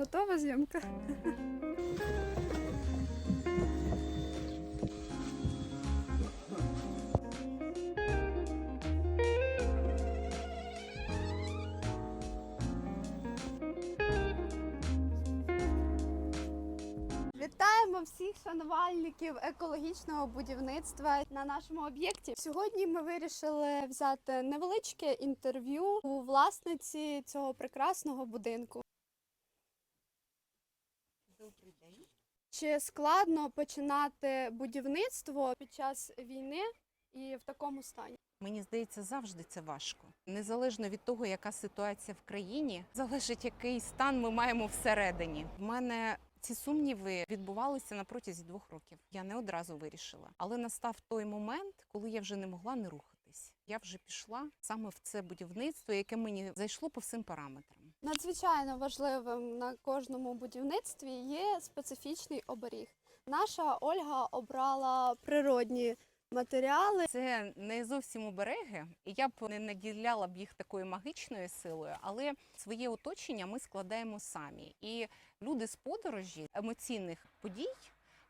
Готова зйомка? Вітаємо всіх шанувальників екологічного будівництва на нашому об'єкті. Сьогодні ми вирішили взяти невеличке інтерв'ю у власниці цього прекрасного будинку. Добрий день. Чи складно починати будівництво під час війни і в такому стані? Мені здається, завжди це важко. Незалежно від того, яка ситуація в країні, залежить, який стан ми маємо всередині. В мене ці сумніви відбувалися на протязі двох років. Я не одразу вирішила. Але настав той момент, коли я вже не могла не рухатись. Я вже пішла саме в це будівництво, яке мені зайшло по всім параметрам. Надзвичайно важливим на кожному будівництві є специфічний оберіг. Наша Ольга обрала природні матеріали. Це не зовсім обереги, і я б не наділяла б їх такою магічною силою, але своє оточення ми складаємо самі. І люди з подорожі емоційних подій.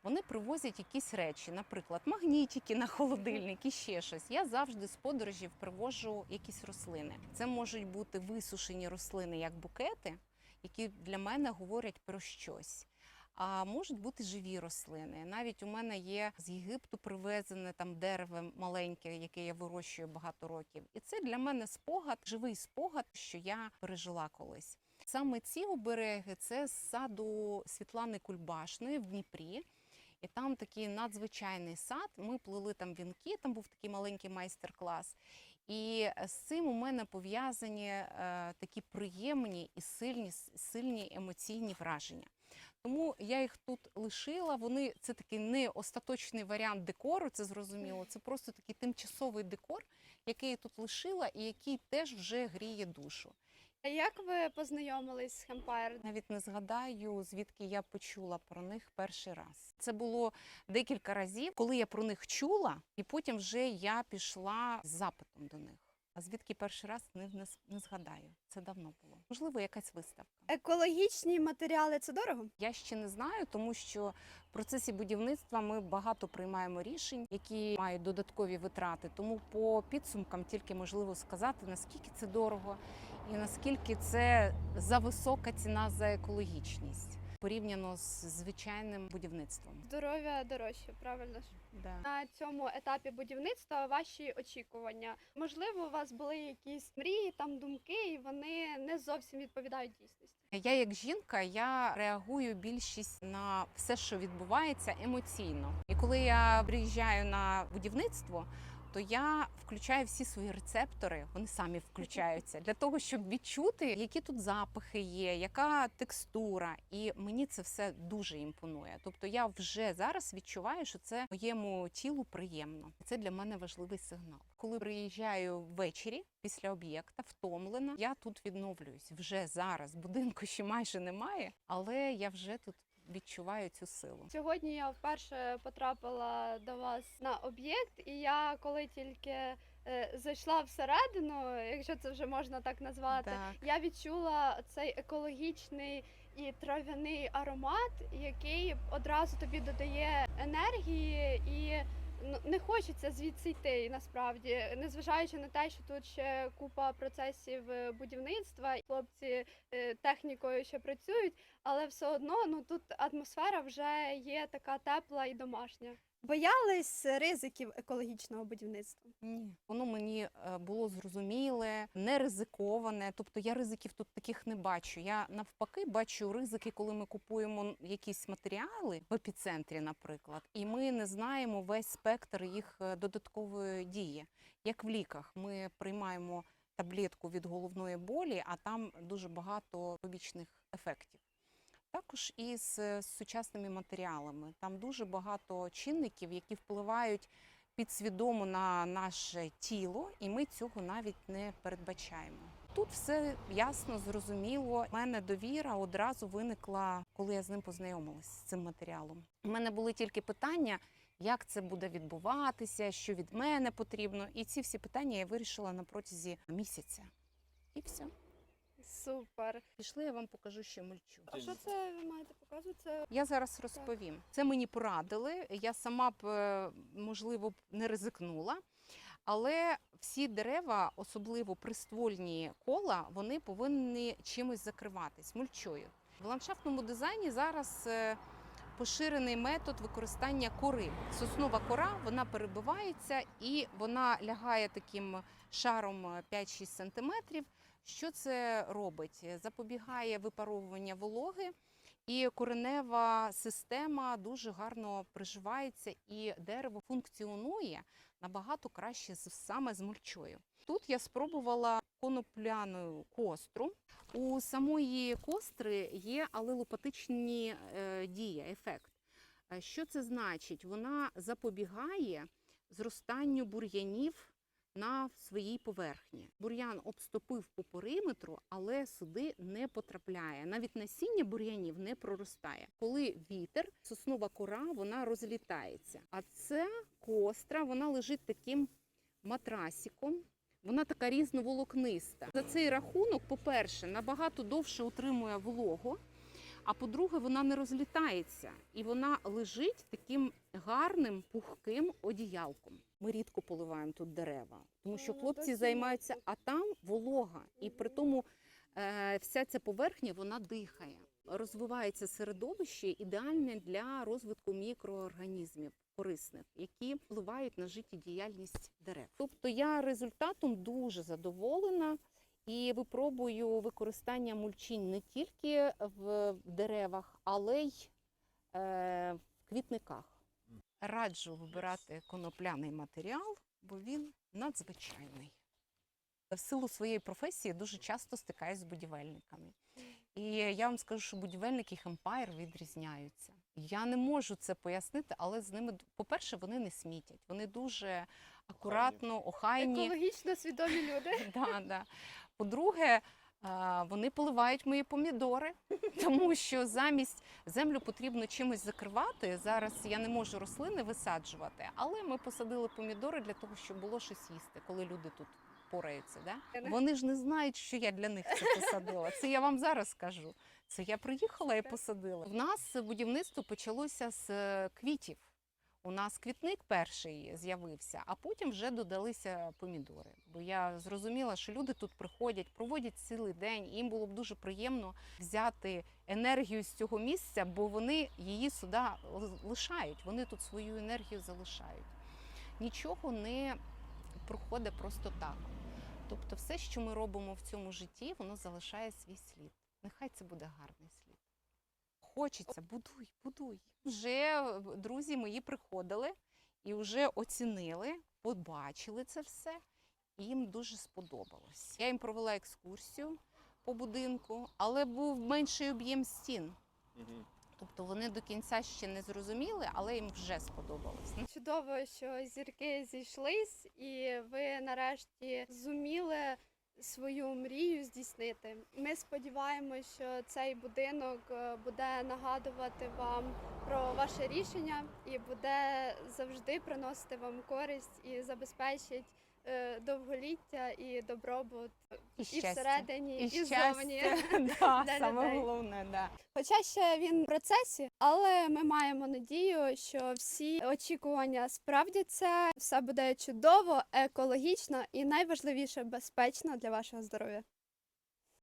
Вони привозять якісь речі, наприклад, магнітики на холодильник і ще щось. Я завжди з подорожів привожу якісь рослини. Це можуть бути висушені рослини як букети, які для мене говорять про щось. А можуть бути живі рослини. Навіть у мене є з Єгипту привезене там дерево маленьке, яке я вирощую багато років. І це для мене спогад, живий спогад, що я пережила колись. Саме ці обереги це з саду Світлани Кульбашної в Дніпрі. І там такий надзвичайний сад. Ми плели там вінки, там був такий маленький майстер-клас. І з цим у мене пов'язані е, такі приємні і сильні, сильні емоційні враження. Тому я їх тут лишила. Вони це такий не остаточний варіант декору, це зрозуміло. Це просто такий тимчасовий декор, який я тут лишила, і який теж вже гріє душу. А Як ви познайомились з Хемпайр? Навіть не згадаю, звідки я почула про них перший раз. Це було декілька разів, коли я про них чула, і потім вже я пішла з запитом до них. А звідки перший раз не, не, не згадаю. Це давно було. Можливо, якась виставка. Екологічні матеріали це дорого? Я ще не знаю, тому що в процесі будівництва ми багато приймаємо рішень, які мають додаткові витрати. Тому по підсумкам тільки можливо сказати, наскільки це дорого і наскільки це за висока ціна за екологічність порівняно з звичайним будівництвом. Здоров'я дорожче, правильно ж? Да. На цьому етапі будівництва ваші очікування. Можливо, у вас були якісь мрії, там думки, і вони не зовсім відповідають дійсності. Я як жінка я реагую більшість на все, що відбувається емоційно. І коли я приїжджаю на будівництво, то я включаю всі свої рецептори, вони самі включаються для того, щоб відчути, які тут запахи є, яка текстура. І мені це все дуже імпонує. Тобто я вже зараз відчуваю, що це моєму тілу приємно. Це для мене важливий сигнал. Коли приїжджаю ввечері після об'єкта, втомлена, я тут відновлююсь вже зараз. Будинку ще майже немає, але я вже тут відчуваю цю силу. Сьогодні я вперше потрапила до вас на об'єкт, і я коли тільки е, зайшла всередину, якщо це вже можна так назвати, Так. я відчула цей екологічний і трав'яний аромат, який одразу тобі додає енергії і. Ну, Не хочеться звідси йти насправді, незважаючи на те, що тут ще купа процесів е, будівництва, хлопці е, технікою ще працюють, але все одно ну тут атмосфера вже є така тепла і домашня. Боялись ризиків екологічного будівництва. Ні, воно мені е, було зрозуміле, не ризиковане. Тобто я ризиків тут таких не бачу. Я навпаки бачу ризики, коли ми купуємо якісь матеріали в епіцентрі, наприклад, і ми не знаємо весь спектр їх е, додаткової дії. Як в ліках, ми приймаємо таблетку від головної болі, а там дуже багато побічних ефектів. Також і з сучасними матеріалами. Там дуже багато чинників, які впливають підсвідомо на наше тіло, і ми цього навіть не передбачаємо. Тут все ясно, зрозуміло. У мене довіра одразу виникла, коли я з ним познайомилась з цим матеріалом. У мене були тільки питання, як це буде відбуватися, що від мене потрібно. І ці всі питання я вирішила на протязі місяця. І все. Супер. Пішли, я вам покажу ще мульчу. А що це ви маєте показувати? Це Я зараз розповім. Це мені порадили. Я сама б, е, можливо, б не ризикнула. Але всі дерева, особливо приствольні кола, вони повинні чимось закриватись мульчою. В ландшафтному дизайні зараз е, поширений метод використання кори. Соснова кора вона перебивається і вона лягає таким шаром е, 5-6 см. Що це робить? Запобігає випаровування вологи, і коренева система дуже гарно приживається, і дерево функціонує набагато краще саме з мульчою. Тут я спробувала конопляну костру. У самої костри є алелопатичні е, дії, ефект. Е, Що це значить? Вона запобігає зростанню бур'янів на своїй поверхні. Бур'ян обступив по периметру, але сюди не потрапляє. Навіть насіння бур'янів не проростає. Коли вітер, соснова кора, вона розлітається. А ця костра, вона лежить таким матрасиком. Вона така різноволокниста. За цей рахунок, по-перше, набагато довше утримує вологу. А по-друге, вона не розлітається і вона лежить таким гарним пухким одіялком. Ми рідко поливаємо тут дерева, тому що Ну, хлопці займаються, а там волога, і при тому е, вся ця поверхня вона дихає. Розвивається середовище ідеальне для розвитку мікроорганізмів корисних, які впливають на життєдіяльність дерев. Тобто я результатом дуже задоволена. І випробую використання мульчинь не тільки в деревах, але й е, в квітниках. Раджу вибирати конопляний матеріал, бо він надзвичайний. В силу своєї професії дуже часто стикаюсь з будівельниками. І я вам скажу, що будівельники Хемпайр відрізняються. Я не можу це пояснити, але з ними, по-перше, вони не смітять. Вони дуже акуратно, охайні. екологічно свідомі люди. Да, да. По-друге, вони поливають мої помідори, тому що замість землю потрібно чимось закривати. Зараз я не можу рослини висаджувати, але ми посадили помідори для того, щоб було щось їсти, коли люди тут пораються. Да? Вони ж не знають, що я для них це посадила. Це я вам зараз скажу. Це я приїхала і посадила. В нас будівництво почалося з е, квітів. У нас квітник перший з'явився, а потім вже додалися помідори. Бо я зрозуміла, що люди тут приходять, проводять цілий день. і Їм було б дуже приємно взяти енергію з цього місця, бо вони її сюди лишають. Вони тут свою енергію залишають. Нічого не проходить просто так. Тобто, все, що ми робимо в цьому житті, воно залишає свій слід. Нехай це буде гарний слід. Хочеться, будуй, будуй. Вже друзі мої приходили і вже оцінили, побачили це все, і їм дуже сподобалось. Я їм провела екскурсію по будинку, але був менший об'єм стін. Тобто вони до кінця ще не зрозуміли, але їм вже сподобалось. Чудово, що зірки зійшлись, і ви нарешті зуміли свою мрію здійснити. Ми сподіваємося, що цей будинок е, буде нагадувати вам про ваше рішення і буде завжди приносити вам користь і забезпечить довголіття і добробут І і всередині, і, І ззовні. да, для саме людей. головне, да. Хоча ще він в процесі, але ми маємо надію, що всі очікування справдяться, все буде чудово, екологічно і найважливіше безпечно для вашого здоров'я.